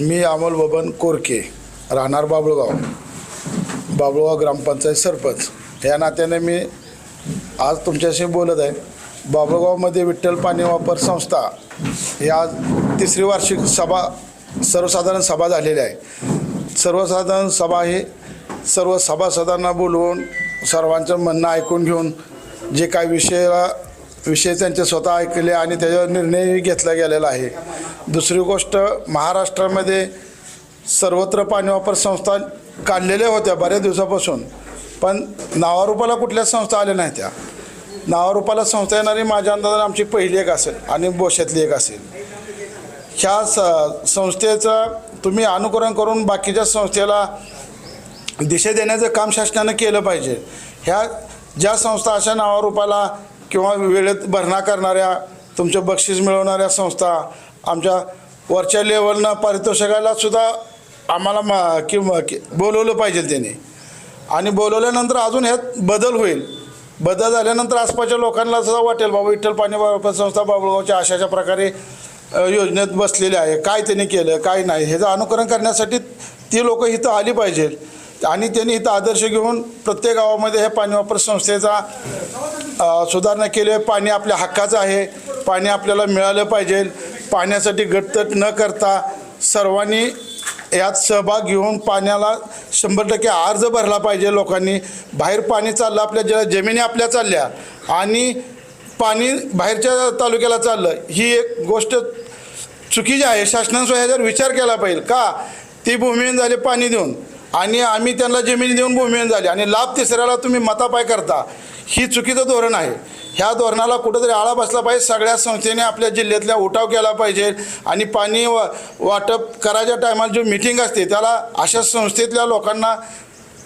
मी अमोल बबन कोरके राहणार बाबुळगाव. बाबुळगाव ग्रामपंचायत सरपंच. या नात्याने मी आज तुमच्याशी बोलत आहे. बाबुळगावमध्ये विठ्ठल पाणी वापर संस्था ही आज तिसरी वार्षिक सभा सर्वसाधारण सभा झालेली आहे. सर्वसाधारण सभा ही सर्व सभासदांना बोलवून सर्वांचं म्हणणं ऐकून घेऊन जे काय विषयाला विषय त्यांचे स्वतः ऐकले आणि त्याच्यावर निर्णय घेतला गेलेला आहे. दुसरी गोष्ट महाराष्ट्रामध्ये सर्वत्र पाणी वापर संस्था काढलेल्या होत्या बऱ्याच दिवसापासून पण नावारूपाला कुठल्याच संस्था आल्या नाही त्या नावारूपाला संस्था येणारी माझ्या अंदाजाने आमची पहिली एक असेल आणि बोशातली एक असेल. ह्या स संस्थेचं तुम्ही अनुकरण करून बाकीच्या संस्थेला दिशा देण्याचं काम शासनानं केलं पाहिजे. ह्या ज्या संस्था अशा नावारूपाला किंवा वेळेत भरणा करणाऱ्या तुमचं बक्षीस मिळवणाऱ्या संस्था आमच्या वरच्या लेवलनं पारितोषिकाला सुद्धा आम्हाला म किंवा बोलवलं पाहिजे त्यांनी. आणि बोलवल्यानंतर अजून ह्यात बदल होईल. बदल झाल्यानंतर आसपासच्या लोकांना सुद्धा वाटेल बाबा विठ्ठल पाणी संस्था बाबुळगावच्या अशाच्या प्रकारे योजनेत बसलेले आहे. काय त्यांनी केलं काय नाही ह्याचं अनुकरण करण्यासाठी ती लोकं इथं आली पाहिजेत. आणि त्यांनी इथं आदर्श घेऊन प्रत्येक गावामध्ये हे पाणी वापर संस्थेचा सुधारणा केली आहे. पाणी आपल्या हक्काचं आहे. पाणी आपल्याला मिळालं पाहिजे. पाण्यासाठी गटतट न करता सर्वांनी यात सहभाग घेऊन पाण्याला शंभर टक्के अर्ज भरला पाहिजे लोकांनी. बाहेर पाणी चाललं आपल्या ज्या जमिनी आपल्या चालल्या आणि पाणी बाहेरच्या तालुक्याला चाललं ही एक गोष्ट चुकीची आहे. शासनानं ह्याच्यावर विचार केला पाहिजे. का? ती भूमिहीन झाली पाणी देऊन. आणि आम्ही त्यांना जमीन देऊन भूमिहीन झाली. आणि लाभ तिसऱ्याला तुम्ही मतापाय करता. ही चुकीचं धोरण आहे. ह्या धोरणाला कुठंतरी आळा बसला पाहिजे. सगळ्या संस्थेने आपल्या जिल्ह्यातल्या उठाव केला पाहिजे. आणि पाणी वा वाटप करायच्या टायमाला जो मिटिंग असते त्याला अशा संस्थेतल्या लोकांना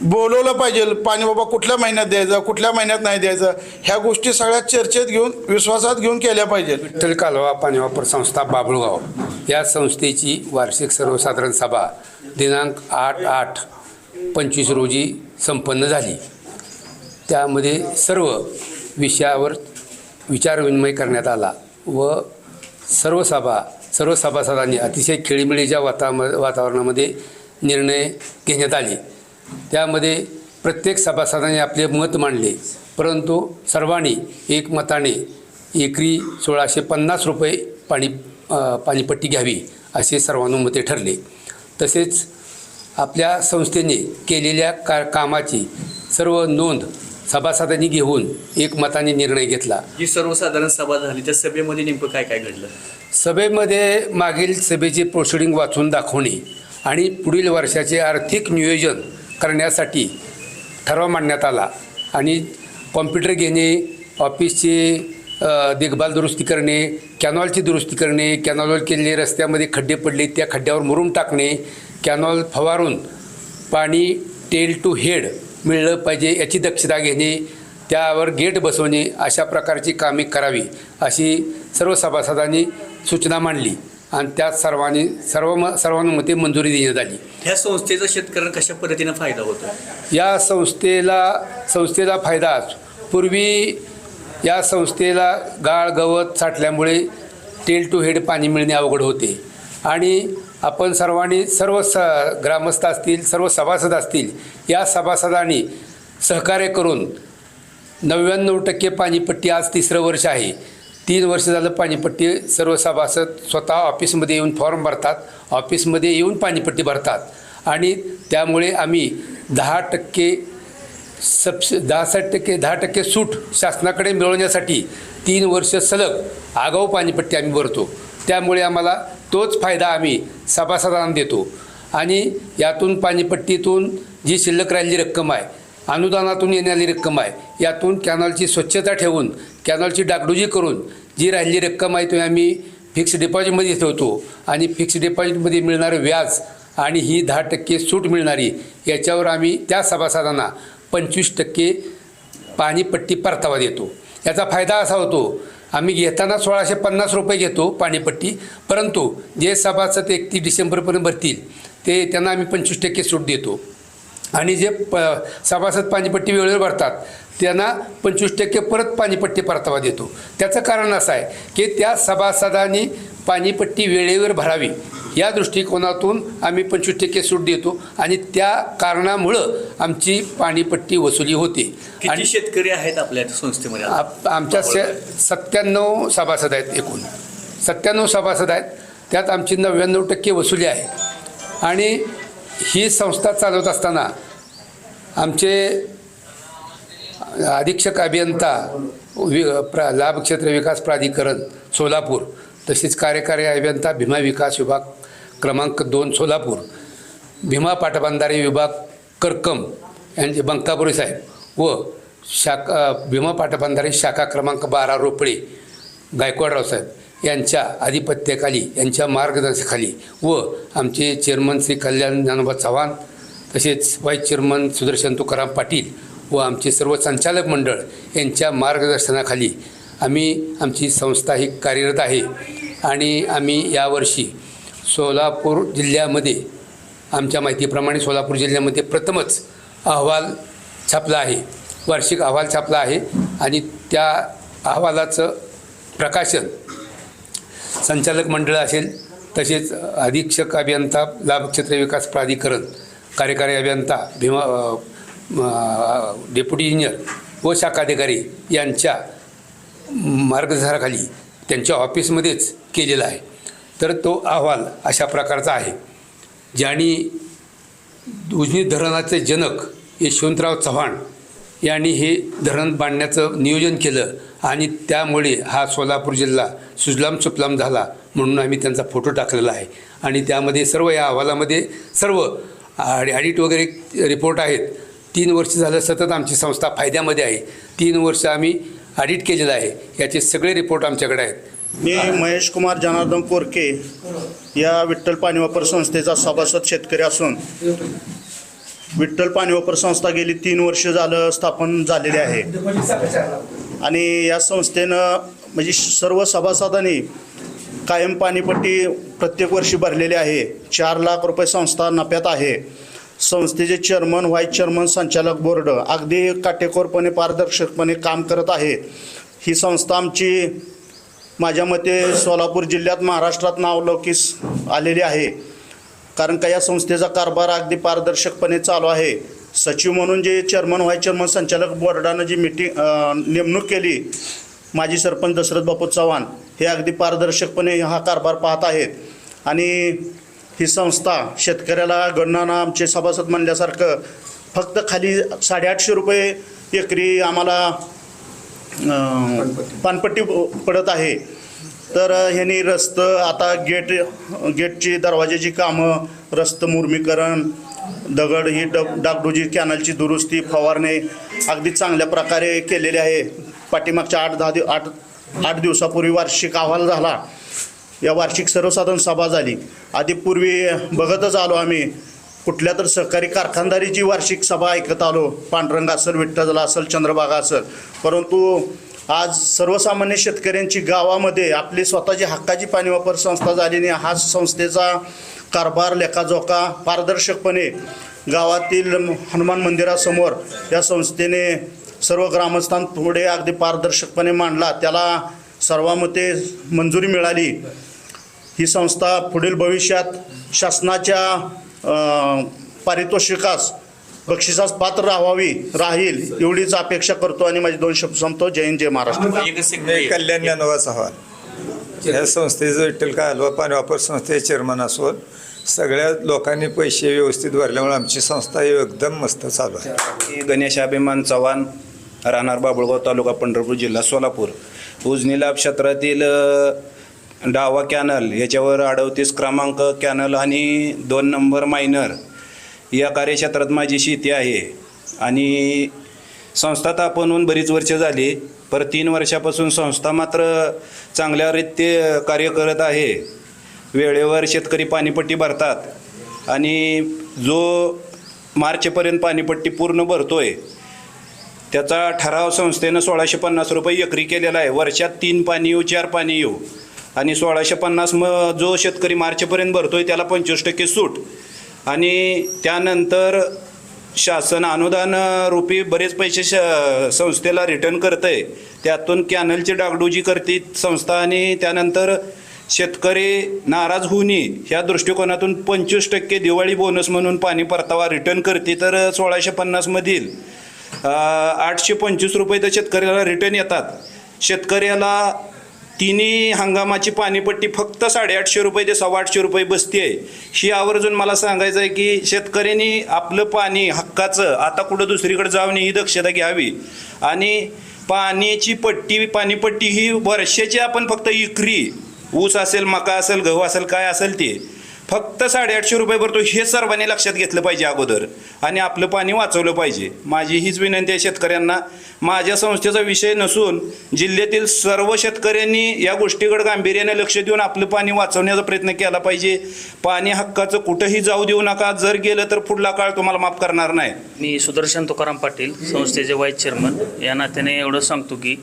बोलवलं पाहिजे. पाणी बाबा कुठल्या महिन्यात द्यायचं कुठल्या महिन्यात नाही द्यायचं ह्या गोष्टी सगळ्या चर्चेत घेऊन विश्वासात घेऊन केल्या पाहिजेत. विठ्ठल कालवा पाणी वापर संस्था बाबळगाव. या संस्थेची वार्षिक सर्वसाधारण सभा दिनांक आठ आठ पंचवीस रोजी संपन्न झाली. त्यामध्ये सर्व विषयावर विचारविनिमय करण्यात आला व सर्व सभा सर्व सभासदांनी अतिशय खेळीमेळीच्या वाताम वातावरणामध्ये निर्णय घेण्यात आले. त्यामध्ये प्रत्येक सभासदांनी आपले मत मांडले परंतु सर्वांनी एकमताने एकरी सोळाशे पन्नास रुपये पाणी पाणीपट्टी घ्यावी असे सर्वानुमते ठरले. तसेच आपल्या संस्थेने केलेल्या का कामाची सर्व नोंद सभासदांनी घेऊन एकमताने निर्णय घेतला. जी सर्वसाधारण सभा झाली त्या सभेमध्ये नेमकं काय काय घडलं? सभेमध्ये मागील सभेचे प्रोसिडिंग वाचून दाखवणे आणि पुढील वर्षाचे आर्थिक नियोजन करण्यासाठी ठराव मांडण्यात आला आणि कॉम्प्युटर घेणे ऑफिसची देखभाल दुरुस्ती करणे कॅनॉलची दुरुस्ती करणे कॅनॉलवर केलेले रस्त्यामध्ये खड्डे पडले त्या खड्ड्यावर मुरुम टाकणे कॅनॉल फवारून पाणी टेल टू हेड मिळलं पाहिजे याची दक्षता घेणे त्यावर गेट बसवणे अशा प्रकारची कामे करावी अशी सर्व सभासदांनी सूचना मांडली आणि त्यात सर्वांनी सर्व म सर्वांमध्ये मंजुरी देण्यात आली. ह्या संस्थेचा शेतकऱ्यांना कशा पद्धतीनं फायदा होतो या संस्थेला संस्थेला फायदा पूर्वी या संस्थेला गाळ गवत साठल्यामुळे टेल टू हेड पाणी मिळणे अवघड होते. आणि आपण सर्वांनी सर्व स ग्रामस्थ असतील सर्व सभासद असतील या सभासदांनी सहकार्य करून नव्याण्णव टक्के पाणीपट्टी आज तिसरं वर्ष आहे. तीन वर्ष झालं पाणीपट्टी सर्व सभासद स्वतः ऑफिसमध्ये येऊन फॉर्म भरतात ऑफिसमध्ये येऊन पाणीपट्टी भरतात. आणि त्यामुळे आम्ही दहा टक्के सबस दहा साठ टक्के दहा टक्के सूट शासनाकडे मिळवण्यासाठी तीन वर्ष सलग आगाऊ पाणीपट्टी आम्ही भरतो. त्यामुळे आम्हाला तोच फायदा आम्ही सभासदांना देतो. आणि यातून पाणीपट्टीतून जी शिल्लक राहिलेली रक्कम आहे अनुदानातून येणारी रक्कम आहे यातून कॅनॉलची स्वच्छता ठेवून कॅनॉलची डागडुजी करून जी राहिलेली रक्कम आहे ती आम्ही फिक्स डिपॉझिटमध्ये ठेवतो. आणि फिक्स डिपॉझिटमध्ये मिळणारं व्याज आणि ही दहा टक्के सूट मिळणारी याच्यावर आम्ही त्या सभासदांना पंचवीस टक्के पाणीपट्टी परतावा देतो. याचा फायदा असा होतो आम्ही घेताना सोळाशे पन्नास रुपये घेतो पाणीपट्टी परंतु जे सभासद एकतीस डिसेंबरपर्यंत भरतील ते त्यांना आम्ही पंचवीस टक्के सूट देतो. आणि जे प सभासद पाणीपट्टी वेळेवर भरतात त्यांना पंचवीस टक्के परत पाणीपट्टी परतावा देतो. त्याचं कारण असं आहे की त्या सभासदांनी पाणीपट्टी वेळेवर भरावी. या दृष्टिकोनातून आम्ही पंचवीस टक्के सूट देतो आणि त्या कारणामुळं आमची पाणीपट्टी वसुली होते. किती शेतकरी आहेत आपल्या संस्थेमध्ये? आमच्या से सत्त्याण्णव सभासद आहेत एकूण. सत्त्याण्णव सभासद आहेत. त्यात आमची नव्याण्णव टक्के वसुली आहे. आणि ही संस्था चालवत असताना आमचे अधीक्षक अभियंता वि प्रा लाभक्षेत्र विकास प्राधिकरण सोलापूर तसेच कार्यकारी अभियंता भीमा विकास विभाग क्रमांक दोन सोलापूर भीमा पाटबंधारे विभाग करकम यांचे बंकापुरी साहेब व शाखा भीमा पाटबंधारे शाखा क्रमांक बारा रोपळे गायकवाडराव साहेब यांच्या आधिपत्याखाली यांच्या मार्गदर्शनाखाली व आमचे चेअरमन श्री कल्याण ज्ञानोबा चव्हाण तसेच व्हाईस चेअरमन सुदर्शन तुकाराम पाटील व आमचे सर्व संचालक मंडळ यांच्या मार्गदर्शनाखाली आम्ही आमची संस्था ही कार्यरत आहे. आणि आम्ही यावर्षी सोलापूर जिल्ह्यामध्ये आमच्या माहितीप्रमाणे सोलापूर जिल्ह्यामध्ये प्रथमच अहवाल छापला आहे. वार्षिक अहवाल छापला आहे आणि त्या अहवालाचं प्रकाशन संचालक मंडळ असेल तसेच अधीक्षक अभियंता लाभक्षेत्र विकास प्राधिकरण कार्यकारी अभियंता भीमा डेप्युटी इंजिनियर व शाखाधिकारी यांच्या मार्गदर्शनाखाली त्यांच्या ऑफिसमध्येच केलेलं आहे. तर तो अहवाल अशा प्रकारचा आहे ज्यांनी उजनी धरणाचे जनक यशवंतराव चव्हाण यांनी हे धरण बांधण्याचं नियोजन केलं आणि त्यामुळे हा सोलापूर जिल्हा सुजलाम सुफलाम झाला म्हणून आम्ही त्यांचा फोटो टाकलेला आहे. आणि त्यामध्ये सर्व या अहवालामध्ये सर्व ॲडिट वगैरे रिपोर्ट आहेत. तीन वर्ष झालं सतत आमची संस्था फायद्यामध्ये आहे. तीन वर्ष आम्ही ऑडिट केलेलं आहे. याचे सगळे रिपोर्ट आमच्याकडे आहेत. मी महेश कुमार जनार्दन कोरके या विठ्ठल पाणी वापर संस्थेचा सभासद शेतकरी असून विठ्ठल पाणी वापर संस्था गेली तीन वर्ष झालं स्थापन झालेली आहे. आणि या संस्थेनं म्हणजे सर्व सभासदांनी कायम पाणीपट्टी प्रत्येक वर्षी भरलेली आहे. चार लाख रुपये संस्था नफ्यात आहे. संस्थेचे चेअरमन व्हाईस चेअरमन संचालक बोर्ड अगदी काटेकोरपणे पारदर्शकपणे काम करत आहे. ही संस्था आमची माझ्या मते सोलापूर जिल्ह्यात महाराष्ट्रात नावलौकिस आलेली आहे. कारण का या संस्थेचा कारभार अगदी पारदर्शकपणे चालू आहे. सचिव म्हणून जे चेअरमन व्हाय चेअरमन संचालक बोर्डानं जी मिटिंग नेमणूक केली माजी सरपंच दशरथ बापू चव्हाण हे अगदी पारदर्शकपणे हा कारभार पाहत आहेत. आणि ही संस्था शेतकऱ्याला गणनानं आमचे सभासद म्हणल्यासारखं फक्त खाली साडेआठशे रुपये एकरी आम्हाला पानपट्टी पडत आहे. तर ह्यांनी रस्तं आता गेट गेटची दरवाज्याची कामं रस्तं मुर्मीकरण दगड ही डग डागडुजी कॅनलची दुरुस्ती फवारणे अगदी चांगल्या प्रकारे केलेले आहे. पाठीमागच्या आठ दहा दिव आठ आठ दिवसापूर्वी वार्षिक अहवाल झाला. या वार्षिक सर्वसाधारण सभा झाली. आधी पूर्वी बघतच आलो आम्ही. कुठल्या तर सहकारी कारखानदारीची वार्षिक सभा ऐकत आलो पांडुरंग असेल विठ्ठल असेल चंद्रभागा असेल परंतु आज सर्वसामान्य शेतकऱ्यांची गावामध्ये आपली स्वतःची हक्काची पाणी वापर संस्था झाल्याने हा संस्थेचा कारभार लेखाजोखा पारदर्शकपणे गावातील हनुमान मंदिरासमोर या संस्थेने सर्व ग्रामस्थान पुढे अगदी पारदर्शकपणे मांडला. त्याला सर्वामते मंजुरी मिळाली. ही संस्था पुढील भविष्यात शासनाच्या पारितोषिकास बक्षिसास पात्र राहावी राहील एवढीच अपेक्षा करतो आणि माझे दोन शब्द संपतो. जय हिंद जय महाराष्ट्र. कल्याण ज्ञानोबा चव्हाण. या संस्थेचं विठ्ठल काय हलवा पाणी वापर संस्थेचे चेअरमन असून सगळ्या लोकांनी पैसे व्यवस्थित भरल्यामुळे आमची संस्था एकदम मस्त चालू आहे. गणेश अभिमान चव्हाण राहणार बाबुळगाव तालुका पंढरपूर जिल्हा सोलापूर. उजनी लाभ क्षेत्रातील डावा कॅनल याच्यावर अडतीस क्रमांक कॅनल आणि दोन नंबर मायनर. या कार्यक्षेत्रात माझी शेती आहे. आणि संस्था स्थापन होऊन बरीच वर्ष झाली. पर तीन वर्षापासून संस्था मात्र चांगल्यारीत्य कार्य करत आहे. वेळेवर शेतकरी पाणीपट्टी भरतात. आणि जो मार्चपर्यंत पाणीपट्टी पूर्ण भरतो आहे त्याचा ठराव संस्थेनं सोळाशे पन्नास रुपये एकरी केलेला आहे. वर्षात तीन पाणी येऊ चार पाणी येऊ. आणि सोळाशे पन्नास मग जो शेतकरी मार्चपर्यंत भरतो आहे त्याला पंचवीस टक्के सूट. आणि त्यानंतर शासन अनुदान रूपी बरेच पैसे श संस्थेला रिटर्न करतं आहे त्यातून कॅनलची डागडुजी करते संस्था आणि त्यानंतर शेतकरी नाराज होऊ नये ह्या दृष्टिकोनातून पंचवीस टक्के दिवाळी बोनस म्हणून पाणी परतावा रिटर्न करते तर सोळाशे पन्नासमधील आठशे पंचवीस रुपये तर शेतकऱ्याला रिटर्न येतात. शेतकऱ्याला तिन्ही हंगामाची पाणीपट्टी फक्त साडेआठशे रुपये ते सव्वा आठशे रुपये बसते आहे. ही आवर्जून मला सांगायचं आहे की शेतकऱ्यांनी आपलं पाणी हक्काचं आता कुठं दुसरीकडे जाऊन ही दक्षता घ्यावी. आणि पाण्याची पट्टी पाणीपट्टी ही वर्षाची आपण फक्त इकरी ऊस असेल मका असेल गहू असेल काय असेल ते फक्त साडेआठशे रुपये भरतो हे सर्वांनी लक्षात घेतलं पाहिजे अगोदर. आणि आपलं पाणी वाचवलं पाहिजे. माझी हीच विनंती आहे शेतकऱ्यांना. माझ्या संस्थेचा विषय नसून जिल्ह्यातील सर्व शेतकऱ्यांनी या गोष्टीकडे गांभीर्याने लक्ष देऊन आपलं पाणी वाचवण्याचा प्रयत्न केला पाहिजे. पाणी हक्काचं कुठंही जाऊ देऊ नका. जर गेलं तर पुढला काळ तुम्हाला माफ करणार नाही. मी सुदर्शन तुकाराम पाटील संस्थेचे वाईस चेअरमन या नात्याने एवढं सांगतो की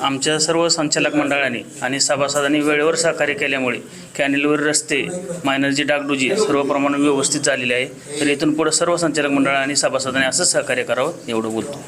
आमच्या सर्व संचालक मंडळाने आणि सभासदांनी वेळेवर सहकार्य केल्यामुळे कॅनेलवर रस्ते मायनरची डागडुजी सर्व प्रमाणात व्यवस्थित झालेले आहे. तर इथून पुढे सर्व संचालक मंडळ आणि सभासदांनी असंच सहकार्य करावं एवढं बोलतो.